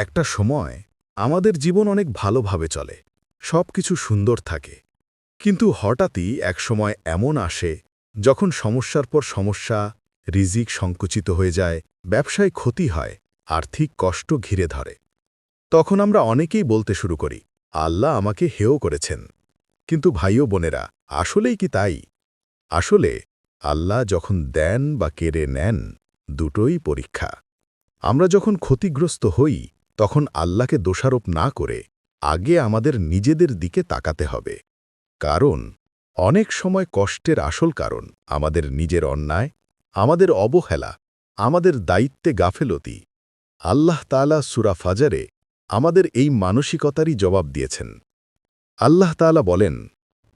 একটা সময় আমাদের জীবন অনেক ভালোভাবে চলে, সব কিছু সুন্দর থাকে। কিন্তু হঠাৎই এক সময় এমন আসে, যখন সমস্যার পর সমস্যা, রিজিক সংকুচিত হয়ে যায়, ব্যবসায় ক্ষতি হয়, আর্থিক কষ্ট ঘিরে ধরে। তখন আমরা অনেকেই বলতে শুরু করি, আল্লাহ আমাকে হেও করেছেন। কিন্তু ভাইও বোনেরা, আসলেই কি তাই? আসলে আল্লাহ যখন দেন বা কেড়ে নেন, দুটোই পরীক্ষা। আমরা যখন ক্ষতিগ্রস্ত হই তখন আল্লাহকে দোষারোপ না করে আগে আমাদের নিজেদের দিকে তাকাতে হবে কারণ অনেক সময় কষ্টের আসল কারণ আমাদের নিজের অন্যায় আমাদের অবহেলা আমাদের দায়িত্বে গাফেলতি আল্লাহ তালা সুরা ফাজারে আমাদের এই মানসিকতারই জবাব দিয়েছেন আল্লাহ তালা বলেন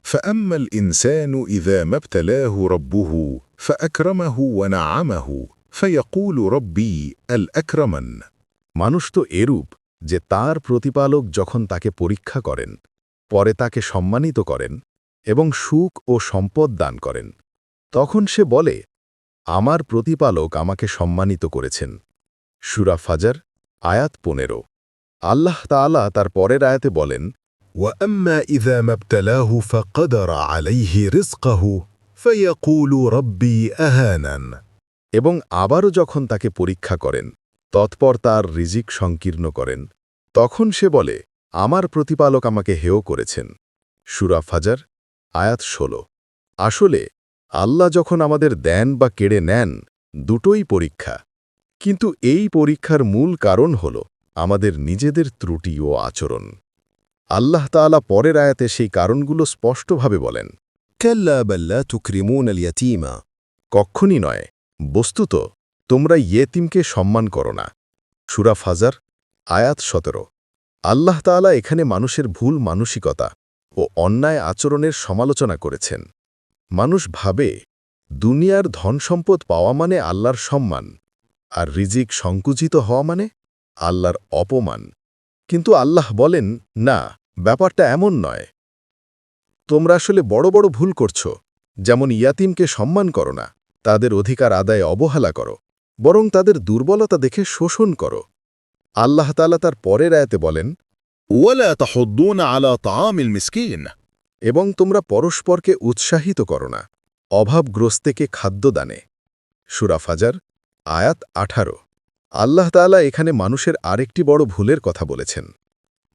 فأما الإنسان إذا ما ابتلاه ربه فأكرمه ونعمه فيقول ربي الأكرمن মানুষ তো এরূপ যে তার প্রতিপালক যখন তাকে পরীক্ষা করেন পরে তাকে সম্মানিত করেন এবং সুখ ও সম্পদ দান করেন তখন সে বলে আমার প্রতিপালক আমাকে সম্মানিত করেছেন সুরা ফাজার আয়াত পনেরো আল্লাহ তাআলা তার পরের আয়াতে বলেন وأما إذا ما ابتلاه فقدر عليه رزقه فيقول ربي أهانن এবং আবারও যখন তাকে পরীক্ষা করেন তৎপর তার রিজিক সংকীর্ণ করেন। তখন সে বলে আমার প্রতিপালক আমাকে হেয় করেছেন। সুরা ফাজার আয়াত ১৬ আসলে আল্লাহ যখন আমাদের দেন বা কেড়ে নেন দুটোই পরীক্ষা। কিন্তু এই পরীক্ষার মূল কারণ হল আমাদের নিজেদের ত্রুটি ও আচরণ। আল্লাহ তালা পরের আয়াতে সেই কারণগুলো স্পষ্টভাবে বলেন। কাল্লা বাল্লা তুক্রিমুন আলিয়া কক্ষণই নয় বস্তুত তোমরা ইয়েতিমকে সম্মান করো না। সুরা ফাজার, আয়াত সতেরো। আল্লাহ তাআলা এখানে মানুষের ভুল মানসিকতা ও অন্যায় আচরণের সমালোচনা করেছেন। মানুষ ভাবে, দুনিয়ার ধনসম্পদ পাওয়া মানে আল্লাহর সম্মান, আর রিজিক সংকুচিত হওয়া মানে আল্লাহর অপমান। কিন্তু আল্লাহ বলেন, না, ব্যাপারটা এমন নয়। তোমরা আসলে বড় বড় ভুল করছ। যেমন ইয়াতিমকে সম্মান করো না, তাদের অধিকার আদায়ে অবহেলা করো। বরং তাদের দুর্বলতা দেখে শোষণ করো। আল্লাহ তালা তার পরের আয়তে বলেন আলা এবং তোমরা পরস্পরকে উৎসাহিত করো না অভাবগ্রস্তেকে খাদ্যদানে। সুরাফাজার আয়াত আঠারো। আল্লাহ তালা এখানে মানুষের আরেকটি বড় ভুলের কথা বলেছেন।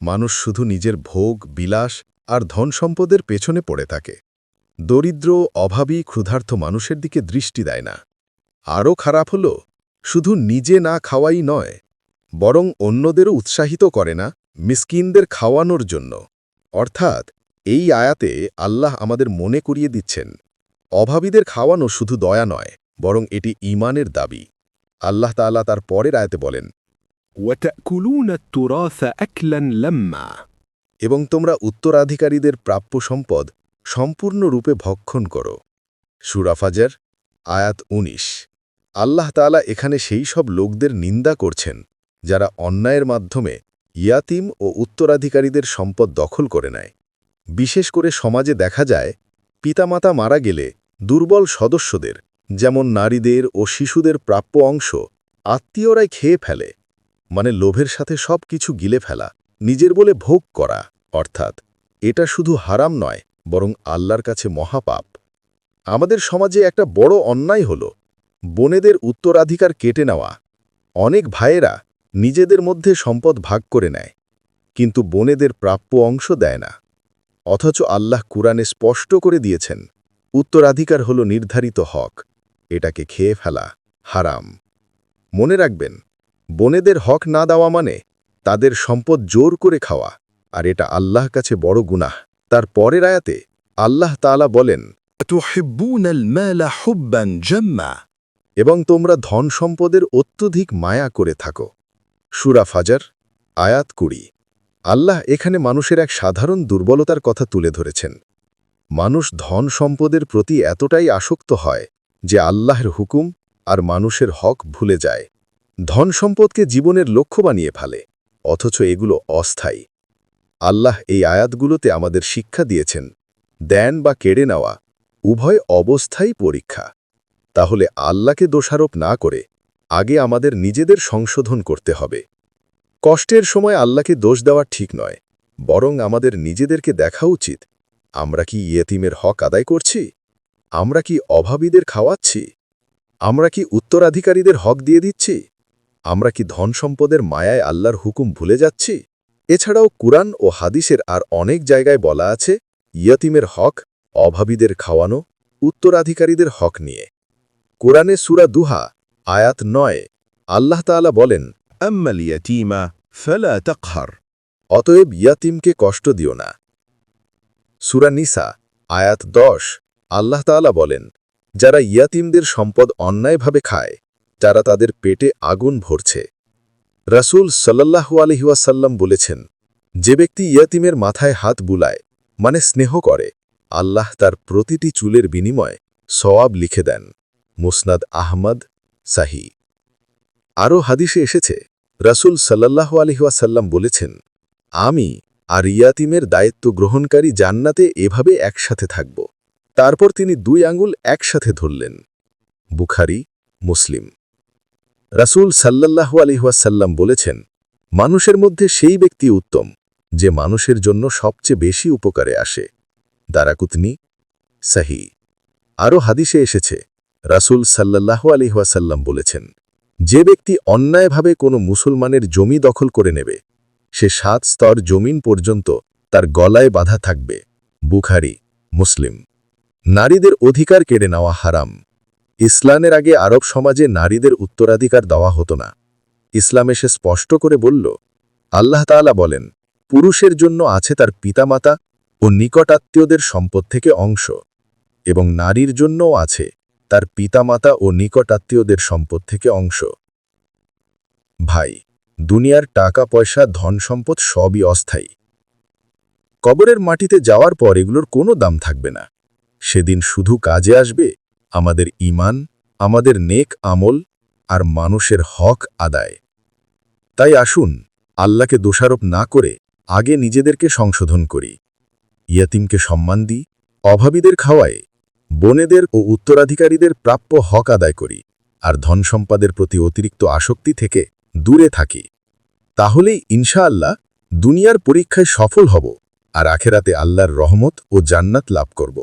মানুষ শুধু নিজের ভোগ বিলাস আর ধন সম্পদের পেছনে পড়ে থাকে। দরিদ্র অভাবী ক্ষুধার্থ মানুষের দিকে দৃষ্টি দেয় না। আরও খারাপ হলো শুধু নিজে না খাওয়াই নয় বরং অন্যদেরও উৎসাহিত করে না মিসকিনদের খাওয়ানোর জন্য। অর্থাৎ এই আয়াতে আল্লাহ আমাদের মনে করিয়ে দিচ্ছেন অভাবীদের খাওয়ানো শুধু দয়া নয় বরং এটি ইমানের দাবি। আল্লাহ তাল্লাহ তার পরের আয়াতে বলেন এবং তোমরা উত্তরাধিকারীদের প্রাপ্য সম্পদ সম্পূর্ণরূপে ভক্ষণ করো। সুরাফাজার আয়াত উনিশ। আল্লাহ তাআলা এখানে সেই সব লোকদের নিন্দা করছেন, যারা অন্যায়ের মাধ্যমে ইয়াতিম ও উত্তরাধিকারীদের সম্পদ দখল করে নেয়। বিশেষ করে সমাজে দেখা যায়, পিতামাতা মারা গেলে দুর্বল সদস্যদের, যেমন নারীদের ও শিশুদের প্রাপ্য অংশ, আত্মীয়রাই খেয়ে ফেলে মানে লোভের সাথে সব কিছু গিলে ফেলা, নিজের বলে ভোগ করা, অর্থাৎ এটা শুধু হারাম নয়, বরং আল্লাহর কাছে মহাপাপ। আমাদের সমাজে একটা বড় অন্যায় হল বোনেদের উত্তরাধিকার কেটে নেওয়া অনেক ভাইয়েরা নিজেদের মধ্যে সম্পদ ভাগ করে নেয় কিন্তু বোনেদের প্রাপ্য অংশ দেয় না অথচ আল্লাহ কুরআনে স্পষ্ট করে দিয়েছেন উত্তরাধিকার হল নির্ধারিত হক এটাকে খেয়ে ফেলা হারাম মনে রাখবেন বোনেদের হক না দেওয়া মানে তাদের সম্পদ জোর করে খাওয়া আর এটা আল্লাহ কাছে বড় গুনাহ তার পরের আয়াতে আল্লাহ তাআলা বলেন تحبون المال حبا جما এবং তোমরা ধন সম্পদের অত্যধিক মায়া করে থাকো। সুরা ফাজার, আয়াত কুড়ি। আল্লাহ এখানে মানুষের এক সাধারণ দুর্বলতার কথা তুলে ধরেছেন। মানুষ ধন সম্পদের প্রতি এতটাই আসক্ত হয় যে আল্লাহর হুকুম আর মানুষের হক ভুলে যায়। ধন সম্পদকে জীবনের লক্ষ্য বানিয়ে ফেলে, অথচ এগুলো অস্থায়ী। আল্লাহ এই আয়াতগুলোতে আমাদের শিক্ষা দিয়েছেন, দেন বা কেড়ে নেওয়া, উভয় অবস্থাই পরীক্ষা। তাহলে আল্লাহকে দোষারোপ না করে আগে আমাদের নিজেদের সংশোধন করতে হবে। কষ্টের সময় আল্লাহকে দোষ দেওয়া ঠিক নয়, বরং আমাদের নিজেদেরকে দেখা উচিত। আমরা কি ইয়েতিমের হক আদায় করছি? আমরা কি অভাবীদের খাওয়াচ্ছি? আমরা কি উত্তরাধিকারীদের হক দিয়ে দিচ্ছি? আমরা কি ধন সম্পদের মায়ায় আল্লাহর হুকুম ভুলে যাচ্ছি? এছাড়াও কুরআন ও হাদিসের আর অনেক জায়গায় বলা আছে, ইয়তিমের হক অভাবীদের খাওয়ানো, উত্তরাধিকারীদের হক নিয়ে। কোরআনে সুরা দুহা, আয়াত নয়, আল্লাহ তালা বলেন অতএব ইয়াতিমকে কষ্ট দিও না। সুরা নিসা, আয়াত দশ, আল্লাহ তালা বলেন, যারা ইয়াতিমদের সম্পদ অন্যায়ভাবে খায় যারা তাদের পেটে আগুন ভরছে। রাসুল সাল্লাহু আলহিউসাল্লাম বলেছেন, যে ব্যক্তি ইয়াতিমের মাথায় হাত বুলায় মানে স্নেহ করে, আল্লাহ তার প্রতিটি চুলের বিনিময় সওয়াব লিখে দেন। মুসনাদ আহমদ সাহি। আরও হাদিসে এসেছে, রাসূল সাল্লাল্লাহু আলহিওয়াসাল্লাম বলেছেন, আমি আর ইয়াতিমের দায়িত্ব গ্রহণকারী জান্নাতে এভাবে একসাথে থাকব। তারপর তিনি দুই আঙ্গুল একসাথে ধরলেন। বুখারি, মুসলিম। রাসূল সাল্লাল্লাহু আলিহাসাল্লাম বলেছেন, মানুষের মধ্যে সেই ব্যক্তি উত্তম, যে মানুষের জন্য সবচেয়ে বেশি উপকারে আসে। দারাকুতনি, সাহি। আরও হাদিসে এসেছে রাসূল সাল্লাল্লাহু আলিহাসাল্লাম বলেছেন, যে ব্যক্তি অন্যায়ভাবে কোনো মুসলমানের জমি দখল করে নেবে, সে সাত স্তর জমিন পর্যন্ত তার গলায় বাধা থাকবে। বুখারি, মুসলিম। নারীদের অধিকার কেড়ে নেওয়া হারাম। ইসলামের আগে আরব সমাজে নারীদের উত্তরাধিকার দেওয়া হতো না। ইসলাম এসে স্পষ্ট করে বলল, আল্লাহ তাআলা বলেন, পুরুষের জন্য আছে তার পিতামাতা ও নিকটাত্মীয়দের সম্পদ থেকে অংশ এবং নারীর জন্যও আছে তার পিতামাতা ও নিকটাত্মীয়দের সম্পদ থেকে অংশ। ভাই, দুনিয়ার টাকা, পয়সা, ধন সম্পদ সবই অস্থায়ী। কবরের মাটিতে যাওয়ার পর এগুলোর কোনো দাম থাকবে না। সেদিন শুধু কাজে আসবে আমাদের ইমান আমাদের নেক আমল আর মানুষের হক আদায়। তাই আসুন, আল্লাহকে দোষারোপ না করে আগে নিজেদেরকে সংশোধন করি। ইয়াতিমকে সম্মান দিই, অভাবীদের খাওয়াই বোনেদের ও উত্তরাধিকারীদের প্রাপ্য হক আদায় করি, আর ধন সম্পাদের প্রতি অতিরিক্ত আসক্তি থেকে দূরে থাকি। তাহলেই ইনশাআল্লাহ দুনিয়ার পরীক্ষায় সফল হব, আর আখেরাতে আল্লাহর রহমত ও জান্নাত লাভ করব।